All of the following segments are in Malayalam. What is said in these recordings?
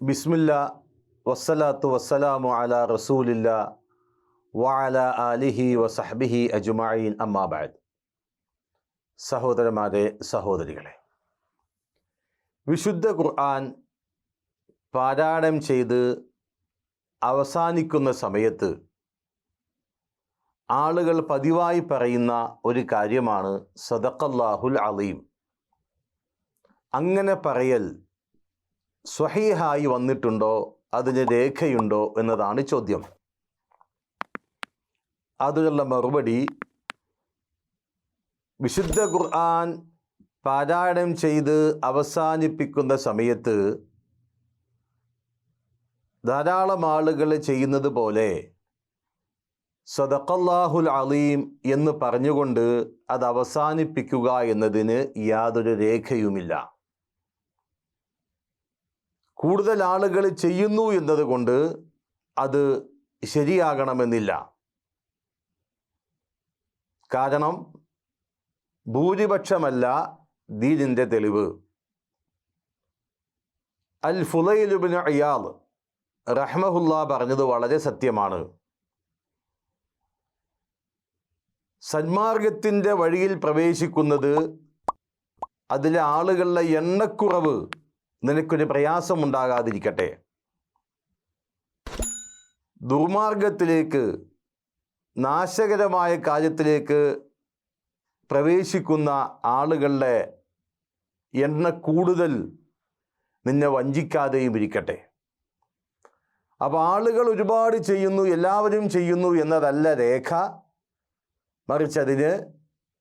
ബിസ്മില്ല വസ്സലാത്തു വസ്സലാമു അല റസൂലില്ല വഅല ആലിഹി വസഹബിഹി അജുമായിൻ അമ്മാബാദ് സഹോദരന്മാരെ സഹോദരികളെ വിശുദ്ധ ഖുർആൻ പാരായണം ചെയ്ത് അവസാനിക്കുന്ന സമയത്ത് ആളുകൾ പതിവായി പറയുന്ന ഒരു കാര്യമാണ് സദഖല്ലാഹുൽ അലീം. അങ്ങനെ പറയൽ സ്വഹീഹായി വന്നിട്ടുണ്ടോ? അതിന് രേഖയുണ്ടോ? എന്നതാണ് ചോദ്യം. അതിനുള്ള മറുപടി വിശുദ്ധ ഖുർആൻ പാരായണം ചെയ്ത് അവസാനിപ്പിക്കുന്ന സമയത്ത് ധാരാളം ആളുകൾ ചെയ്യുന്നത് പോലെ സദഖല്ലാഹുൽ അലീം എന്ന് പറഞ്ഞുകൊണ്ട് അത് അവസാനിപ്പിക്കുക എന്നതിന് യാതൊരു രേഖയുമില്ല. കൂടുതൽ ആളുകൾ ചെയ്യുന്നു എന്നതുകൊണ്ട് അത് ശരിയാകണമെന്നില്ല. കാരണം ഭൂരിപക്ഷമല്ല ദീനിന്റെ തെളിവ്. അൽ ഫുലൈലുബിന് അയാൾ റഹ്മഹുല്ല പറഞ്ഞത് വളരെ സത്യമാണ്. സന്മാർഗത്തിന്റെ വഴിയിൽ പ്രവേശിക്കുന്നത് അതിലെ ആളുകളുടെ എണ്ണക്കുറവ് നിനക്കൊരു പ്രയാസമുണ്ടാകാതിരിക്കട്ടെ. ദുർമാർഗത്തിലേക്ക് നാശകരമായ കാര്യത്തിലേക്ക് പ്രവേശിക്കുന്ന ആളുകളുടെ എണ്ണ കൂടുതൽ നിന്നെ വഞ്ചിക്കാതെയും ഇരിക്കട്ടെ. അപ്പോൾ ആളുകൾ ഒരുപാട് ചെയ്യുന്നു എല്ലാവരും ചെയ്യുന്നു എന്നതല്ല രേഖ. മറിച്ച് അതിന്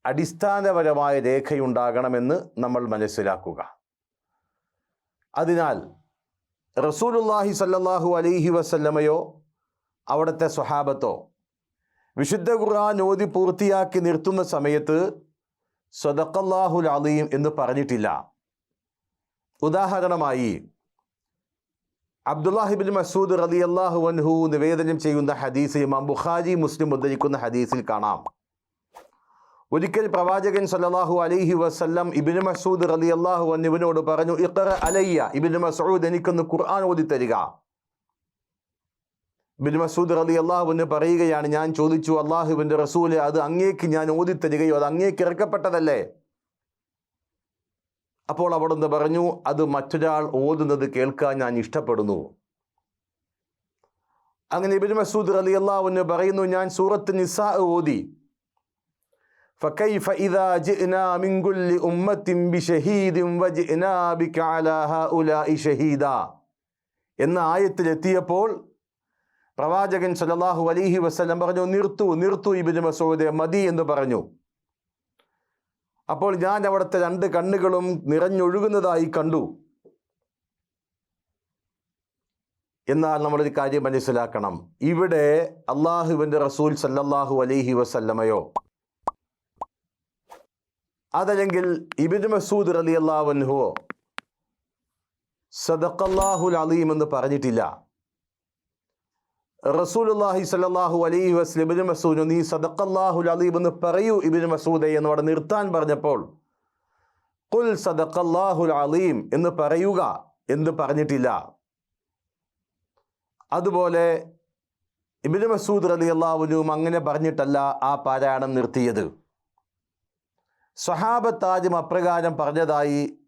അടിസ്ഥാനപരമായ രേഖയുണ്ടാകണമെന്ന് നമ്മൾ മനസ്സിലാക്കുക. അതിനാൽ റസൂലുല്ലാഹി സല്ലാഹു അലൈഹി വസല്ലമയോ അവിടുത്തെ സ്വഹാബത്തോ വിശുദ്ധ ഖുർആൻ ഓതി പൂർത്തിയാക്കി നിർത്തുന്ന സമയത്ത് സ്വതക്കല്ലാഹുൽ അലീം എന്ന് പറഞ്ഞിട്ടില്ല. ഉദാഹരണമായി അബ്ദുല്ലാഹിബിൻ മസൂദ് റലി അള്ളാഹു അൻഹു നിവേദനം ചെയ്യുന്ന ഹദീസ് ഇമാം ബുഖാരി മുസ്ലിം ഉദ്ധരിക്കുന്ന ഹദീസിൽ കാണാം. ഒരിക്കൽ പ്രവാചകൻ സല്ലല്ലാഹു അലൈഹി വസല്ലം ഇബിന് മസൂദ് റലി അള്ളാഹു അന്നുവിനോട് പറഞ്ഞു ഇഖറ അലയ്യ ഇബിന് മസൂദ് എനിക്കൊന്ന് ഖുർആൻ ഓതി തരിക. ബിൻ മസൂദ് റലി അള്ളാഹുവിന് പറയുകയാണ് ഞാൻ ചോദിച്ചു അള്ളാഹുവിന്റെ റസൂൽ അത് അങ്ങേക്ക് ഞാൻ ഓതി തരികയോ അത് അങ്ങേക്ക് ഇറക്കപ്പെട്ടതല്ലേ? അപ്പോൾ അവിടുന്ന് പറഞ്ഞു അത് മറ്റൊരാൾ ഓതുന്നത് കേൾക്കാൻ ഞാൻ ഇഷ്ടപ്പെടുന്നു. അങ്ങനെ ഇബിൻ മസൂദ് റലി അള്ളാഹുവിന് പറയുന്നു ഞാൻ സൂറത്ത് നിസാ ഓതി فكيف إذا جئنا من كل أمة بشهيد وجئنا بك على هؤلاء شهيدا എന്ന ആയത്തിലെത്തിയപ്പോൾ പ്രവാചകൻ സല്ലല്ലാഹു അലൈഹി വസല്ലം പറഞ്ഞു നിർത്തു നിർത്തു ഇബിന് മസൂദ് മതി എന്ന് പറഞ്ഞു അപ്പോൾ ഞാൻ അവിടുത്തെ രണ്ട് കണ്ണുകളും നിറഞ്ഞൊഴുകുന്നതായി കണ്ടു എന്നാൽ നമ്മളൊരു കാര്യം മനസ്സിലാക്കണം ഇവിടെ അള്ളാഹുവിൻ്റെ റസൂൽ സല്ലല്ലാഹു അലൈഹി വസല്ലമയോ അതല്ലെങ്കിൽ ഇബിൻ മസൂദ് അലി അള്ളാഹുവൻഹുവോ സദഖല്ലാഹുൽ അലീം എന്ന് പറഞ്ഞിട്ടില്ല. റസൂലുല്ലാഹി സലാഹു അലൈഹി വസ്ലം ഇബിൻ മസൂദ് നീ സദഖല്ലാഹുൽ അലീം എന്ന് പറയൂ ഇബിൻ മസൂദെ എന്ന് അവിടെ നിർത്താൻ പറഞ്ഞപ്പോൾ കുൽ സദഖല്ലാഹുൽ അലീം എന്ന് പറയുക എന്ന് പറഞ്ഞിട്ടില്ല. അതുപോലെ ഇബിൻ മസൂദ് അലി അള്ളാഹുനും അങ്ങനെ പറഞ്ഞിട്ടല്ല ആ പാരായണം നിർത്തിയത്. സഹാബത്താജും അപ്രകാരം പറഞ്ഞതായി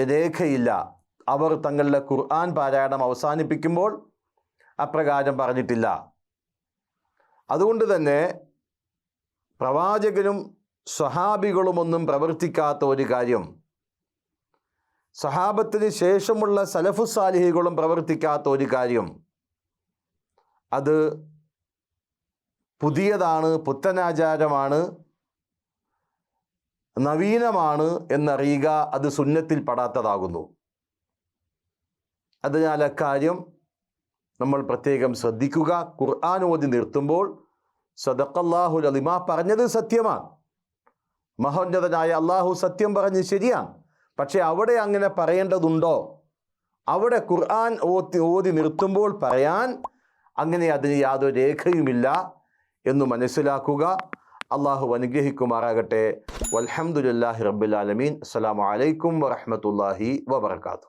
രേഖയില്ല. അവർ തങ്ങളുടെ ഖുർആൻ പാരായണം അവസാനിപ്പിക്കുമ്പോൾ അപ്രകാരം പറഞ്ഞിട്ടില്ല. അതുകൊണ്ട് തന്നെ പ്രവാചകനും സ്വഹാബികളുമൊന്നും പ്രവർത്തിക്കാത്ത ഒരു കാര്യം. സഹാബത്തിന് ശേഷമുള്ള സലഫുസാലിഹികളും പ്രവർത്തിക്കാത്ത ഒരു കാര്യം. അത് പുതിയതാണ് പുത്തനാചാരമാണ്. നവീനമാണ് എന്നറിയുക അത് സുന്നത്തിൽ പെടാത്തതാകുന്നു. അതിനാൽ അക്കാര്യം നമ്മൾ പ്രത്യേകം ശ്രദ്ധിക്കുക. ഖുർആൻ ഓതി നിർത്തുമ്പോൾ സദക്കല്ലാഹുൽ അലിമ പറഞ്ഞത് സത്യമാണ്. മഹോന്നതനായ അള്ളാഹു സത്യം പറഞ്ഞ് ശരിയാണ്. പക്ഷേ അവിടെ അങ്ങനെ പറയേണ്ടതുണ്ടോ? അവിടെ ഖുർആൻ ഓത്തി ഓതി നിർത്തുമ്പോൾ പറയാൻ അങ്ങനെ അതിന് യാതൊരു രേഖയുമില്ല എന്ന് മനസ്സിലാക്കുക. അള്ളാഹു അനുഗ്രഹിക്കുമാറാകട്ടെ. വൽഹമുല്ലാഹി റബ്ബുലാലമീൻ അസ്സലാമു അലൈക്കും വറഹമത്തല്ലാഹി വബർക്കാത്തു